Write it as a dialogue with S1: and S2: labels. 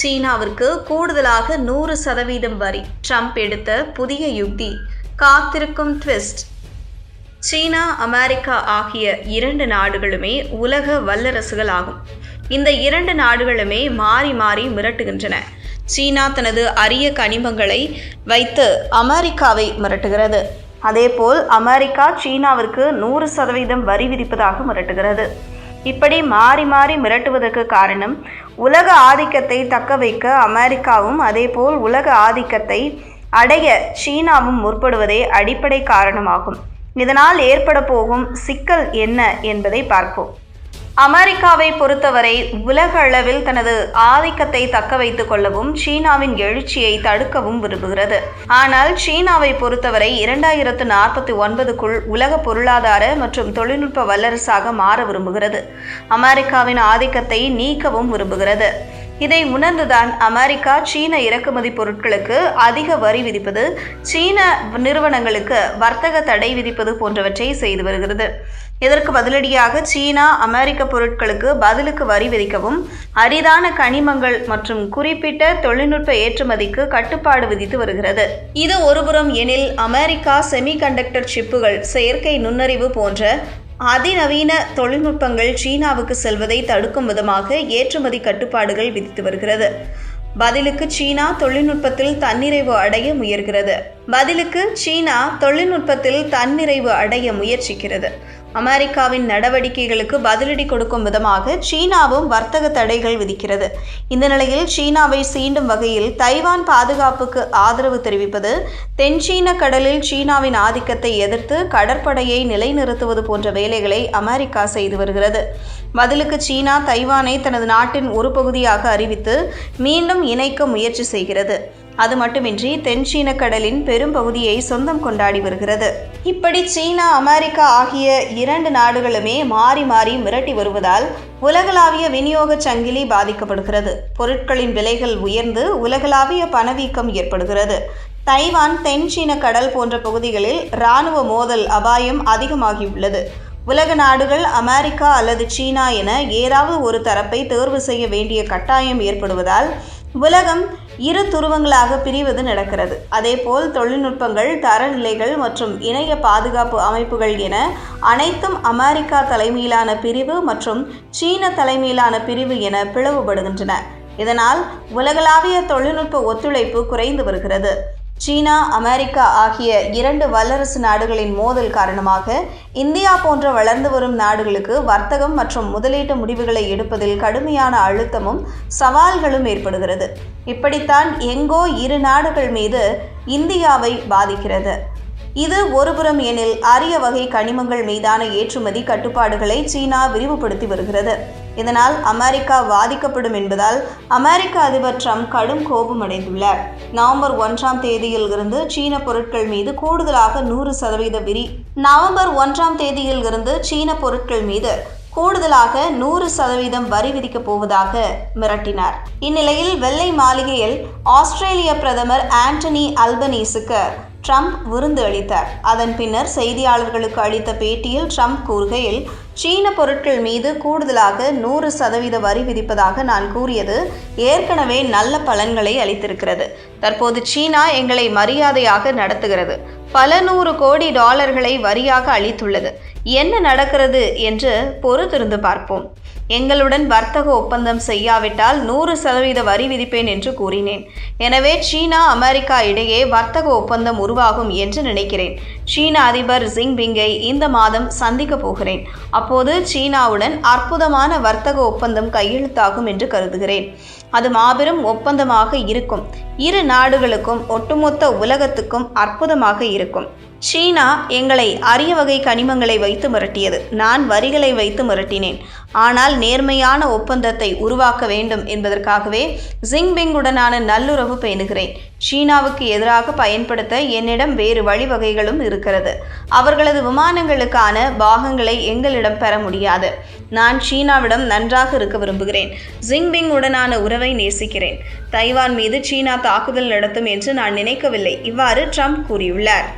S1: சீனாவிற்கு கூடுதலாக நூறு சதவீதம் வரி. ட்ரம்ப் எடுத்த புதிய யுக்தி. காத்திருக்கும் ட்விஸ்ட். சீனா அமெரிக்கா ஆகிய இரண்டு நாடுகளுமே உலக வல்லரசுகள் ஆகும். இந்த இரண்டு நாடுகளுமே மாறி மாறி மிரட்டுகின்றன. சீனா தனது அரிய கனிமங்களை வைத்து அமெரிக்காவை மிரட்டுகிறது. அதேபோல் அமெரிக்கா சீனாவிற்கு நூறு சதவீதம் வரி விதிப்பதாக மிரட்டுகிறது. இப்படி மாறி மாறி மிரட்டுவதற்கு காரணம் உலக ஆதிக்கத்தை தக்க வைக்க அமெரிக்காவும் அதேபோல் உலக ஆதிக்கத்தை அடைய சீனாவும் முற்படுவதே அடிப்படை காரணமாகும். இதனால் ஏற்பட போகும் சிக்கல் என்ன என்பதை பார்ப்போம். அமெரிக்காவை பொறுத்தவரை உலக அளவில் தனது ஆதிக்கத்தை தக்க வைத்துக் கொள்ளவும் சீனாவின் எழுச்சியை தடுக்கவும் விரும்புகிறது. ஆனால் சீனாவை பொறுத்தவரை இரண்டாயிரத்து நாற்பத்தி ஒன்பதுக்குள் உலக பொருளாதார மற்றும் தொழில்நுட்ப வல்லரசாக மாற விரும்புகிறது. அமெரிக்காவின் ஆதிக்கத்தை நீக்கவும் விரும்புகிறது. இதை உணர்ந்துதான் அமெரிக்கா சீன இறக்குமதி பொருட்களுக்கு அதிக வரி விதிப்பது சீன நிறுவனங்களுக்கு வர்த்தக தடை விதிப்பது போன்றவற்றை செய்து வருகிறது. இதற்கு பதிலடியாக சீனா அமெரிக்க பொருட்களுக்கு பதிலுக்கு வரி விதிக்கவும் அரிதான கனிமங்கள் மற்றும் குறிப்பிட்ட தொழில்நுட்ப ஏற்றுமதிக்கு கட்டுப்பாடு விதித்து வருகிறது. இது ஒருபுறம் எனில் அமெரிக்கா செமிகண்டக்டர் சிப்புகள் செயற்கை நுண்ணறிவு போன்ற அதிநவீன தொழில்நுட்பங்கள் சீனாவுக்கு செல்வதை தடுக்கும் விதமாக ஏற்றுமதி கட்டுப்பாடுகள் விதித்து வருகிறது. பதிலுக்கு சீனா தொழில்நுட்பத்தில் தன்னிறைவு அடைய முயல்கிறது பதிலுக்கு சீனா தொழில்நுட்பத்தில் தன்னிறைவு அடைய முயற்சிக்கிறது. அமெரிக்காவின் நடவடிக்கைகளுக்கு பதிலடி கொடுக்கும் விதமாக சீனாவும் வர்த்தக தடைகள் விதிக்கிறது. இந்த நிலையில் சீனாவை சீண்டும் வகையில் தைவான் பாதுகாப்புக்கு ஆதரவு தெரிவிப்பது தென்சீன கடலில் சீனாவின் ஆதிக்கத்தை எதிர்த்து கடற்படையை நிலைநிறுத்துவது போன்ற வேலைகளை அமெரிக்கா செய்து வருகிறது. பதிலுக்கு சீனா தைவானை தனது நாட்டின் ஒரு பகுதியாக அறிவித்து மீண்டும் இணைக்க முயற்சி செய்கிறது. அது மட்டுமின்றி தென் சீன கடலின் பெரும் பகுதியை சொந்தம் கொண்டாடி வருகிறது. இப்படி சீனா அமெரிக்கா ஆகிய இரண்டு நாடுகளுமே மாறி மாறி மிரட்டி வருவதால் உலகளாவிய விநியோக சங்கிலி பாதிக்கப்படுகிறது. பொருட்களின் விலைகள் உயர்ந்து உலகளாவிய பணவீக்கம் ஏற்படுகிறது. தைவான் தென் சீன கடல் போன்ற பகுதிகளில் இராணுவ மோதல் அபாயம் அதிகமாகியுள்ளது. உலக நாடுகள் அமெரிக்கா அல்லது சீனா என ஏதாவது ஒரு தரப்பை தேர்வு செய்ய வேண்டிய கட்டாயம் ஏற்படுவதால் உலகம் இரு துருவங்களாக பிரிவது நடக்கிறது. அதேபோல் தொழில்நுட்பங்கள் தரநிலைகள் மற்றும் இணைய பாதுகாப்பு அமைப்புகள் என அனைத்தும் அமெரிக்கா தலைமையிலான பிரிவு மற்றும் சீன தலைமையிலான பிரிவு என பிளவுபடுகின்றன. இதனால் உலகளாவிய தொழில்நுட்ப ஒத்துழைப்பு குறைந்து வருகிறது. சீனா அமெரிக்கா ஆகிய இரண்டு வல்லரசு நாடுகளின் மோதல் காரணமாக இந்தியா போன்ற வளர்ந்து வரும் நாடுகளுக்கு வர்த்தகம் மற்றும் முதலீட்டு முடிவுகளை எடுப்பதில் கடுமையான அழுத்தமும் சவால்களும் ஏற்படுகிறது. இப்படித்தான் எங்கோ இரு நாடுகள் மீது இந்தியாவை பாதிக்கிறது. இது ஒருபுறம் எனில் அரிய வகை கனிமங்கள் மீதான ஏற்றுமதி கட்டுப்பாடுகளை சீனா விரிவுபடுத்தி வருகிறது. இதனால் அமெரிக்கா பாதிக்கப்படும் என்பதால் அமெரிக்க அதிபர் ட்ரம்ப் கடும் கோபமடைந்துள்ளார். நவம்பர் ஒன்றாம் தேதியில் இருந்து சீன பொருட்கள் மீது கூடுதலாக நூறு சதவீத விரி. நவம்பர் ஒன்றாம் தேதியில் இருந்து சீன பொருட்கள் மீது கூடுதலாக நூறு சதவீதம் வரி விதிக்கப் போவதாக மிரட்டினார். இந்நிலையில் வெள்ளை மாளிகையில் ஆஸ்திரேலிய பிரதமர் ஆண்டனி அல்பனீஸுக்கு ட்ரம்ப் விருந்து அளித்தார் அதன் பின்னர் செய்தியாளர்களுக்கு அளித்த பேட்டியில் ட்ரம்ப் கூறுகையில் சீன பொருட்கள் மீது கூடுதலாக நூறு சதவீத வரி விதிப்பதாக நான் கூறியது ஏற்கனவே நல்ல பலன்களை அளித்திருக்கிறது. தற்போது சீனா எங்களை மரியாதையாக நடத்துகிறது. பல நூறு கோடி டாலர்களை வரியாக அளித்துள்ளது. என்ன நடக்கிறது? என்று பொறுத்திருந்து பார்ப்போம். எங்களுடன் வர்த்தக ஒப்பந்தம் செய்யாவிட்டால் நூறு சதவீத வரி விதிப்பேன் என்று கூறினேன். எனவே சீனா அமெரிக்கா இடையே வர்த்தக ஒப்பந்தம் உருவாகும் என்று நினைக்கிறேன். சீன அதிபர் ஜிங்பிங்கை இந்த மாதம் சந்திக்க போகிறேன். அப்போது சீனாவுடன் அற்புதமான வர்த்தக ஒப்பந்தம் கையெழுத்தாகும் என்று கருதுகிறேன். அது மாபெரும் ஒப்பந்தமாக இருக்கும். இரு நாடுகளுக்கும் ஒட்டுமொத்த உலகத்துக்கும் அற்புதமாக இருக்கும். சீனா எங்களை அரிய வகை கனிமங்களை வைத்து மிரட்டியது. நான் வரிகளை வைத்து மிரட்டினேன். ஆனால் நேர்மையான ஒப்பந்தத்தை உருவாக்க வேண்டும் என்பதற்காகவே ஜிங்பிங்குடனான நல்லுறவு பேணுகிறேன். சீனாவுக்கு எதிராக பயன்படுத்த என்னிடம் வேறு வழிவகைகளும் இருக்கிறது. அவர்களது விமானங்களுக்கான பாகங்களை எங்களிடம் பெற முடியாது. நான் சீனாவிடம் நன்றாக இருக்க விரும்புகிறேன். ஜிங்பிங்குடனான உறவை நேசிக்கிறேன். தைவான் மீது சீனா தாக்குதல் நடத்தும் என்று நான் நினைக்கவில்லை. இவ்வாறு ட்ரம்ப் கூறியுள்ளார்.